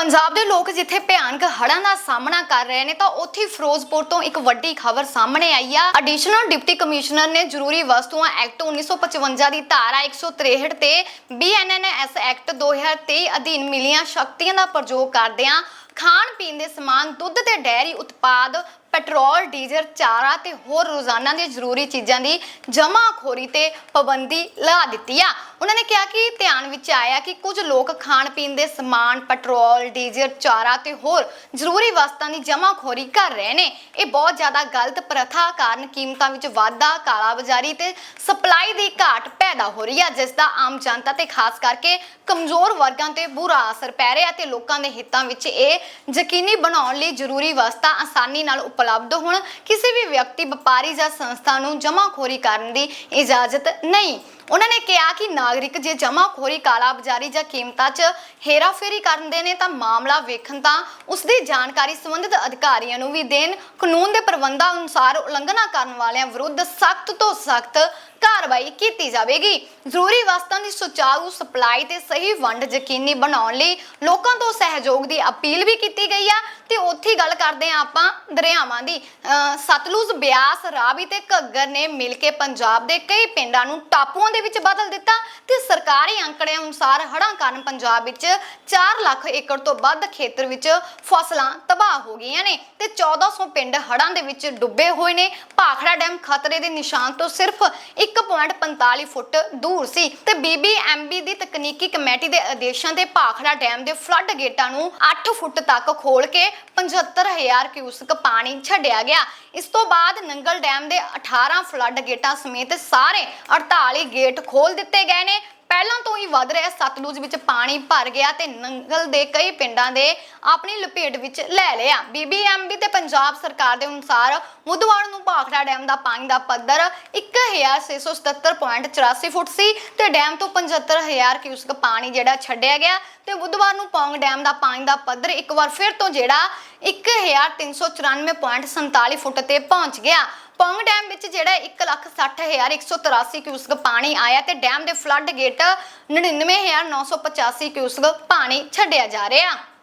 ਪੰਜਾਬ ਦੇ ਲੋਕ ਜਿੱਥੇ ਭਿਆਨਕ ਹੜ੍ਹਾਂ ਦਾ ਸਾਹਮਣਾ ਕਰ ਰਹੇ ਨੇ ਤਾਂ ਉੱਥੇ ਫਿਰੋਜ਼ਪੁਰ ਤੋਂ ਇੱਕ ਵੱਡੀ ਖਬਰ ਸਾਹਮਣੇ ਆਈ ਆ। ਐਡੀਸ਼ਨਲ ਡਿਪਟੀ ਕਮਿਸ਼ਨਰ ਨੇ ਜ਼ਰੂਰੀ ਵਸਤੂਆਂ ਐਕਟ 1955 ਦੀ ਧਾਰਾ 163 ਤੇ ਬੀਐਨਐਨਐਸ ਐਕਟ 2023 ਅਧੀਨ ਮਿਲੀਆਂ ਸ਼ਕਤੀਆਂ ਦਾ ਪ੍ਰਯੋਗ ਕਰਦਿਆਂ ਖਾਣ ਪੀਣ ਦੇ ਸਮਾਨ, ਦੁੱਧ ਤੇ ਡੈਰੀ ਉਤਪਾਦ, ਪੈਟਰੋਲ, ਡੀਜ਼ਲ, ਚਾਰਾ ਤੇ ਹੋਰ ਰੋਜ਼ਾਨਾ ਦੀਆਂ ਜ਼ਰੂਰੀ ਚੀਜ਼ਾਂ ਦੀ ਜਮਾਖੋਰੀ ਤੇ ਪਾਬੰਦੀ ਲਾ ਦਿੱਤੀ ਆ। ਉਹਨਾਂ ਨੇ ਕਿਹਾ ਕਿ ਧਿਆਨ ਵਿੱਚ ਆਇਆ ਕਿ ਕੁਝ ਲੋਕ ਖਾਣ ਪੀਣ ਦੇ ਸਮਾਨ, ਪੈਟਰੋਲ, ਡੀਜ਼ਲ, ਚਾਰਾ ਤੇ ਹੋਰ ਜ਼ਰੂਰੀ ਵਸਤਾਂ ਦੀ ਜਮਾਖੋਰੀ ਕਰ ਰਹੇ ਨੇ। ਇਹ ਬਹੁਤ ਜ਼ਿਆਦਾ ਗਲਤ ਪ੍ਰਥਾ ਕਾਰਨ ਕੀਮਤਾਂ ਵਿੱਚ ਵਾਧਾ, ਕਾਲਾਬਾਜ਼ਾਰੀ ਤੇ ਸਪਲਾਈ ਦੀ ਘਾਟ ਪੈਦਾ ਹੋ ਰਹੀ ਹੈ ਜਿਸ ਦਾ ਆਮ ਜਨਤਾ ਤੇ ਖਾਸ ਕਰਕੇ ਕਮਜ਼ੋਰ ਵਰਗਾਂ ਤੇ ਬੁਰਾ ਅਸਰ ਪੈ ਰਿਹਾ ਤੇ ਲੋਕਾਂ ਦੇ ਹਿੱਤਾਂ ਵਿੱਚ ਇਹ ਯਕੀਨੀ ਬਣਾਉਣ ਲਈ ਜ਼ਰੂਰੀ ਵਸਤਾਂ ਆਸਾਨੀ ਨਾਲ ਉਪਲਬਧ ਹੋਣ। ਕਿਸੇ ਵੀ ਵਿਅਕਤੀ, ਵਪਾਰੀ ਜਾਂ ਸੰਸਥਾ ਨੂੰ ਜਮਾਖੋਰੀ ਕਰਨ ਦੀ ਇਜਾਜ਼ਤ ਨਹੀਂ। ਉਹਨਾਂ ਨੇ ਕਿਹਾ ਕਿ ਨਾਗਰਿਕ ਜੇ ਜਮਾਖੋਰੀ, ਕਾਲਾਬਾਜ਼ਾਰੀ ਜਾਂ ਕੀਮਤਾਂ 'ਚ ਹੇਰਾਫੇਰੀ ਕਰਦੇ ਨੇ ਤਾਂ ਮਾਮਲਾ ਵੇਖਣ ਤਾਂ ਉਸ ਦੀ ਜਾਣਕਾਰੀ ਸੰਬੰਧਿਤ ਅਧਿਕਾਰੀਆਂ ਨੂੰ ਵੀ ਦੇਣ। ਕਾਨੂੰਨ ਦੇ ਪ੍ਰਬੰਧਾਂ ਅਨੁਸਾਰ ਉਲੰਘਣਾ ਕਰਨ ਵਾਲਿਆਂ ਵਿਰੁੱਧ ਸਖਤ ਤੋਂ ਸਖਤ ਕਾਰਵਾਈ ਕੀਤੀ ਜਾਵੇਗੀ। ਜ਼ਰੂਰੀ ਵਸਤਾਂ ਦੀ ਸੁਚਾਰੂ ਸਪਲਾਈ ਤੇ ਸਹੀ ਵੰਡ ਯਕੀਨੀ ਬਣਾਉਣ ਲਈ ਲੋਕਾਂ ਤੋਂ ਸਹਿਯੋਗ ਦੀ ਅਪੀਲ ਵੀ ਕੀਤੀ ਗਈ ਆ। ਤੇ ਉੱਥੇ ਗੱਲ ਕਰਦੇ ਆ ਆਪਾਂ ਦਰਿਆਵਾਂ ਦੀ। ਅਹ ਸਤਲੁਜ ਬਿਆਸ, ਰਾਵੀ ਤੇ ਘੱਗਰ ਨੇ ਮਿਲ ਕੇ ਪੰਜਾਬ ਦੇ ਕਈ ਪਿੰਡਾਂ ਨੂੰ ਟਾਪੂਆਂ ਦੇ ਵਿੱਚ ਬਦਲ ਦਿੱਤਾ ਤੇ ਸਰਕਾਰੀ ਅੰਕੜਿਆਂ ਅਨੁਸਾਰ ਹੜ੍ਹਾਂ ਕਾਰਨ ਪੰਜਾਬ ਵਿੱਚ 4 ਲੱਖ ਏਕੜ ਤੋਂ ਵੱਧ ਖੇਤਰ ਵਿੱਚ ਫਸਲਾਂ ਤਬਾਹ ਹੋ ਗਈਆਂ ਨੇ ਤੇ 1400 ਪਿੰਡ ਹੜ੍ਹਾਂ ਦੇ ਵਿੱਚ ਡੁੱਬੇ ਹੋਏ ਨੇ। ਭਾਖੜਾ ਡੈਮ ਖਤਰੇ ਦੇ ਨਿਸ਼ਾਨ ਤੋਂ ਸਿਰਫ 1.45 ਫੁੱਟ ਦੂਰ ਸੀ ਤੇ ਬੀਬੀਐਮਬੀ ਦੀ ਤਕਨੀਕੀ ਕਮੇਟੀ ਦੇ ਆਦੇਸ਼ਾਂ ਤੇ ਭਾਖੜਾ ਡੈਮ ਦੇ ਫਲੱਡ ਗੇਟਾਂ ਨੂੰ 8 ਫੁੱਟ ਤੱਕ ਖੋਲ ਕੇ 75000 ਕਿਊਸਕ ਪਾਣੀ ਛੱਡਿਆ ਗਿਆ। ਇਸ ਤੋਂ ਬਾਅਦ ਨੰਗਲ ਡੈਮ ਦੇ 18 ਫਲੱਡ ਗੇਟਾਂ ਸਮੇਤ ਸਾਰੇ 48 ਗੇਟ ਖੋਲ ਦਿੱਤੇ ਗਏ ਨੇ। ਪਹਿਲਾਂ ਤੋਂ ਹੀ ਵੱਧ ਰਿਹਾ ਸਤਲੁਜ ਵਿੱਚ ਪਾਣੀ ਭਰ ਗਿਆ ਤੇ ਨੰਗਲ ਦੇ ਕਈ ਪਿੰਡਾਂ ਦੇ ਆਪਣੀ ਲਪੇਟ ਵਿੱਚ ਲੈ ਲਿਆ। ਬੀਬੀਐਮਬੀ ਤੇ ਪੰਜਾਬ ਸਰਕਾਰ ਦੇ ਅਨੁਸਾਰ ਬੁੱਧਵਾਰ ਨੂੰ ਭਾਖੜਾ ਡੈਮ ਦਾ ਪਾਣੀ ਦਾ ਪੱਧਰ 1677.84 ਫੁੱਟ ਸੀ ਤੇ ਡੈਮ ਤੋਂ 75000 ਕਿਊਸਕ ਪਾਣੀ ਜਿਹੜਾ ਛੱਡਿਆ ਗਿਆ ਤੇ ਬੁੱਧਵਾਰ ਨੂੰ ਪੌਂਗ ਡੈਮ ਦਾ ਪਾਣੀ ਦਾ ਪੱਧਰ ਇੱਕ ਵਾਰ ਫਿਰ ਤੋਂ ਜਿਹੜਾ 1394.47 ਫੁੱਟ ਤੇ ਪਹੁੰਚ ਗਿਆ। ਪੌਂਗ ਡੈਮ ਵਿੱਚ ਜਿਹੜਾ 160183 ਕਿਊਸਕ ਪਾਣੀ ਆਇਆ ਤੇ ਡੈਮ ਦੇ ਫਲੱਡ ਗੇਟ 99985 ਕਿਊਸਕ ਪਾਣੀ ਛੱਡਿਆ ਜਾ ਰਿਹਾ।